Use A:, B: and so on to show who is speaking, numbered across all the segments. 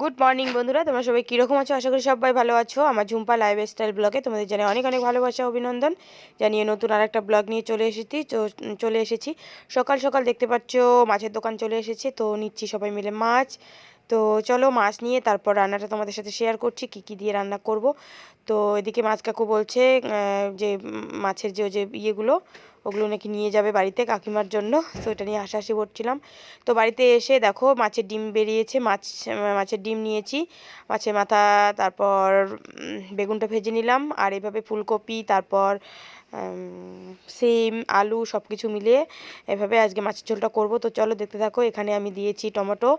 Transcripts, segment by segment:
A: Good morning বন্ধুরা। তোমরা সবাই কীরকম আছো? আশা করি সবাই ভালো আছো। আমার ঝুম্পা লাইফ স্টাইল ব্লগে তোমাদের জানিয়ে অনেক অনেক ভালোবাসা, অভিনন্দন। জানিয়ে নতুন আর একটা ব্লগ নিয়ে চলে এসেছি। চলে এসেছি। সকাল সকাল দেখতে পাচ্ছ, মাছের দোকান চলে এসেছে। তো, নিচ্ছি সবাই মিলে মাছ। তো, চলো মাছ নিয়ে তারপর রান্নাটা তোমাদের সাথে শেয়ার করছি, কি কি দিয়ে রান্না করব। তো এদিকে মাছ কাকু বলছে যে মাছের যে যে ইয়েগুলো, ওগুলো নাকি নিয়ে যাবে বাড়িতে কাকিমার জন্য। তো এটা নিয়ে হাসাহাসি করছিলাম। তো বাড়িতে এসে দেখো মাছের ডিম বেরিয়েছে, মাছ, মাছের ডিম নিয়েছি, মাছের মাথা, তারপর বেগুনটা ভেজে নিলাম, আর এভাবে ফুলকপি, তারপর সিম, আলু সব কিছু মিলিয়ে এভাবে আজকে মাছের ঝোলটা করব। তো চলো দেখতে থাকো, এখানে আমি দিয়েছি টমেটো,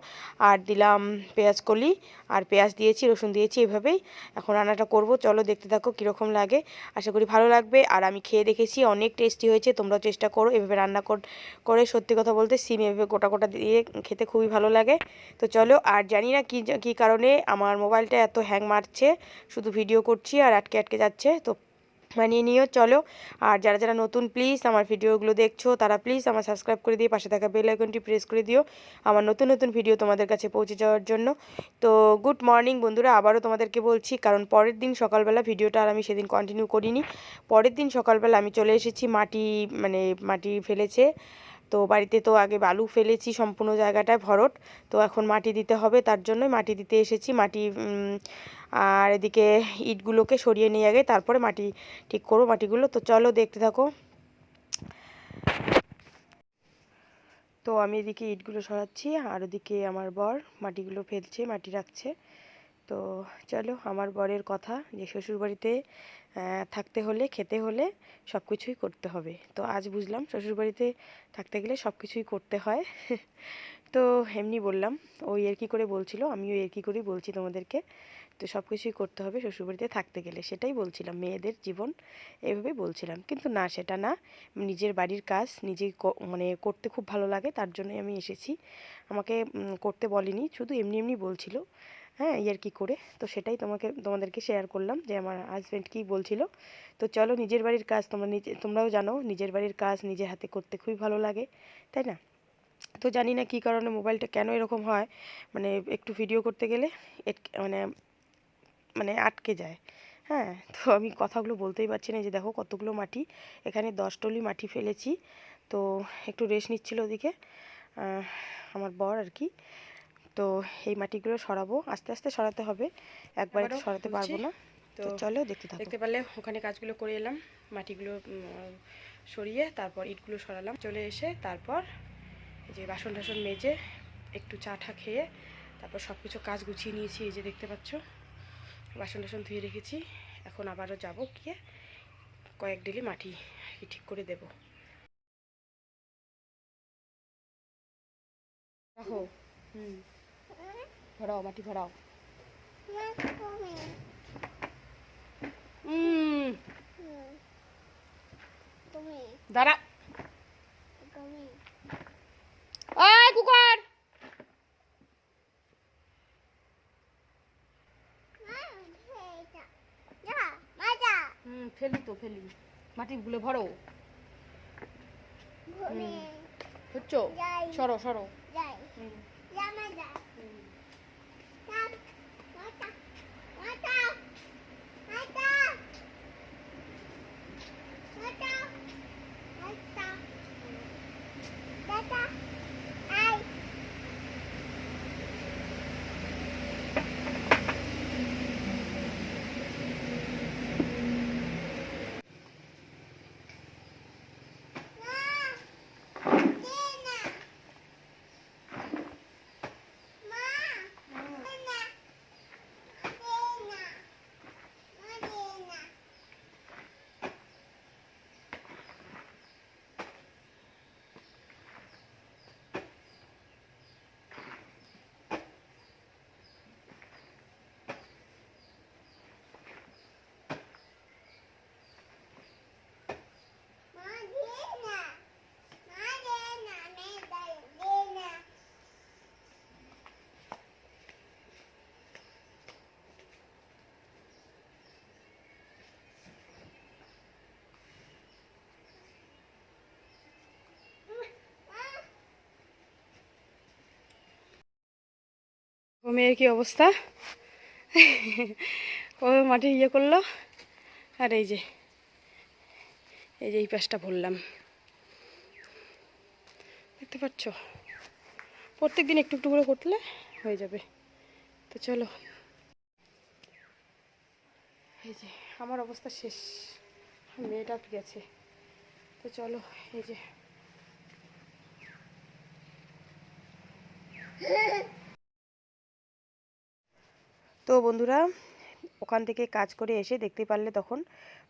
A: আর দিলাম পেঁয়াজ কলি, আর পেঁয়াজ দিয়েছি, রসুন দিয়েছি এভাবেই। এখন রান্নাটা করব, চলো দেখতে থাকো, কীরকম লাগে, আশা করি ভালো লাগবে। আর আমি খেয়ে দেখেছি, অনেক টেস্টি হয়েছে, তোমরাও চেষ্টা করো, এভাবে রান্না করে সত্যি কথা বলতে সিম এভাবে গোটা গোটা দিয়ে খেতে খুবই ভালো লাগে। তো চলো, আর জানি না কী কী কারণে আমার মোবাইলটা এত হ্যাং মারছে, শুধু ভিডিও করছি আর আটকে আটকে যাচ্ছে, তো মানিয়ে নিও, চলো। আর যারা যারা নতুন প্লিজ আমার ভিডিওগুলো দেখছ, তারা প্লিজ আমার সাবস্ক্রাইব করে দিয়ে পাশে থাকা বেল আইকনটি প্রেস করে দিও। আমার নতুন নতুন ভিডিও তোমাদের কাছে পৌঁছে যাওয়ার জন্য। তো গুড মর্নিং বন্ধুরা, আবারও তোমাদেরকে বলছি, কারণ পরের দিন সকালবেলা ভিডিওটা আর আমি সেদিন কন্টিনিউ করিনি। পরের দিন সকালবেলা আমি চলে এসেছি, মাটি মানে মাটি ফেলেছে। তো বাড়িতে তো আগে বালু ফেলেছি সম্পূর্ণ জায়গাটায় ভরট, তো এখন মাটি দিতে হবে, তার জন্যই মাটি দিতে এসেছি। মাটি আর এদিকে ইটগুলোকে সরিয়ে নিয়ে আগে তারপরে মাটি ঠিক করব মাটিগুলো। তো চলো দেখতে থাকো। তো আমি এদিকে ইটগুলো সরাচ্ছি, আর ওদিকে আমার বর মাটিগুলো ফেলছে, মাটি রাখছে। তো চলো আমার বরের কথা যে শ্বশুরবাড়িতে থাকতে হলে, খেতে হলে সব কিছুই করতে হবে। তো আজ বুঝলাম শ্বশুরবাড়িতে থাকতে গেলে সব কিছুই করতে হয়। তো এমনি বললাম, ওই আর কি করে বলছিল, আমিও এর কি করেই বলছি তোমাদেরকে। তো সব কিছুই করতে হবে শ্বশুরবাড়িতে থাকতে গেলে, সেটাই বলছিলাম, মেয়েদের জীবন এভাবেই বলছিলাম। কিন্তু না, সেটা না, নিজের বাড়ির কাজ নিজে মানে করতে খুব ভালো লাগে, তার জন্যই আমি এসেছি। আমাকে করতে বলেনি, শুধু এমনি এমনি বলছিল। হ্যাঁ ইয়ার কি করে। তো সেটাই তোমাকে, তোমাদেরকে শেয়ার করলাম যে আমার হাজব্যান্ড কী বলছিল। তো চলো নিজের বাড়ির কাজ, তোমরা নিজে, তোমরাও জানো, নিজের বাড়ির কাজ নিজের হাতে করতে খুবই ভালো লাগে, তাই না? তো জানি না কী কারণে মোবাইলটা কেন এরকম হয় মানে একটু ভিডিও করতে গেলে মানে মানে আটকে যায়। হ্যাঁ তো আমি কথাগুলো বলতেই পারছি না যে দেখো কতগুলো মাটি, এখানে দশ টলি মাটি ফেলেছি। তো একটু রেস্ট নিচ্ছিল ওদিকে আমার বর আর কি। তো এই মাটিগুলো সরাবো। আস্তে আস্তে সরাতে হবে। একবারে তো সরাতে পারব না। তো চলো দেখতে থাকো।
B: দেখতে পারলে ওখানে কাজগুলো করে এলাম। মাটিগুলো সরিয়ে তারপর ইটগুলো সরালাম। চলে এসে তারপর এই যে বাসন টাসন মেজে একটু চা ঠা খেয়ে তারপর সব কিছু কাজ গুছিয়ে নিয়েছি এই যে দেখতে পাচ্ছ। বাসন টাসন ধুয়ে রেখেছি। এখন আবারও যাব গিয়ে কয়েক ডিলি মাটি ঠিক করে দেব। রাখো হুম। ভরাও মাটি ভরাও। দাঁড়া। ওই কুকার! ফেলি তো ফেলি। মাটি গুলো ভরো। হচ্ছো সরো সরো। হুম
C: যা মাজা যা মাজা মাজা মাজা মাজা মাজা মাজা আই
B: মেয়ের কি অবস্থা? ও মাঠে ইয়ে করল। আর এই যে এই যে এই পাশটা ভরলাম। দেখতে পাচ্ছ? প্রত্যেক দিন একটু একটু করে করলে হয়ে যাবে। তো চলো। এই যে, আমার অবস্থা শেষ। মেয়েটা গেছে। তো চলো, এই যে।
A: তো বন্ধুরা, ওখান থেকে কাজ করে এসে দেখতে পারলে তখন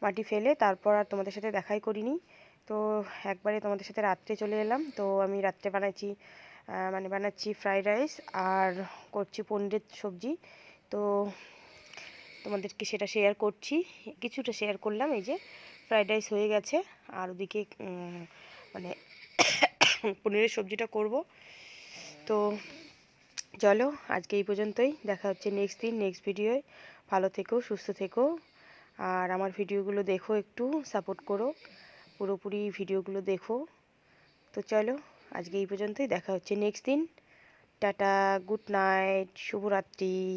A: মাটি ফেলে, তারপর আর তোমাদের সাথে দেখাই করিনি। তো একবারে তোমাদের সাথে রাত্রে চলে এলাম। তো আমি রাত্রে বানাচ্ছি মানে বানাচ্ছি ফ্রাইড রাইস আর করছি পনিরের সবজি। তো তোমাদেরকে সেটা শেয়ার করছি, কিছুটা শেয়ার করলাম, এই যে ফ্রাইড রাইস হয়ে গেছে। আর ওদিকে মানে পনিরের সবজিটা করব। তো চলো, আজকে এই পর্যন্তই। দেখা হচ্ছে নেক্সট দিন নেক্সট ভিডিওয় ভালো থেকো, সুস্থ থেকো। আর আমার ভিডিওগুলো দেখো একটু সাপোর্ট করো। পুরোপুরি ভিডিওগুলো দেখো। তো চলো, আজকে এই পর্যন্তই। দেখা হচ্ছে নেক্সট দিন। টাটা গুড নাইট শুভরাত্রি।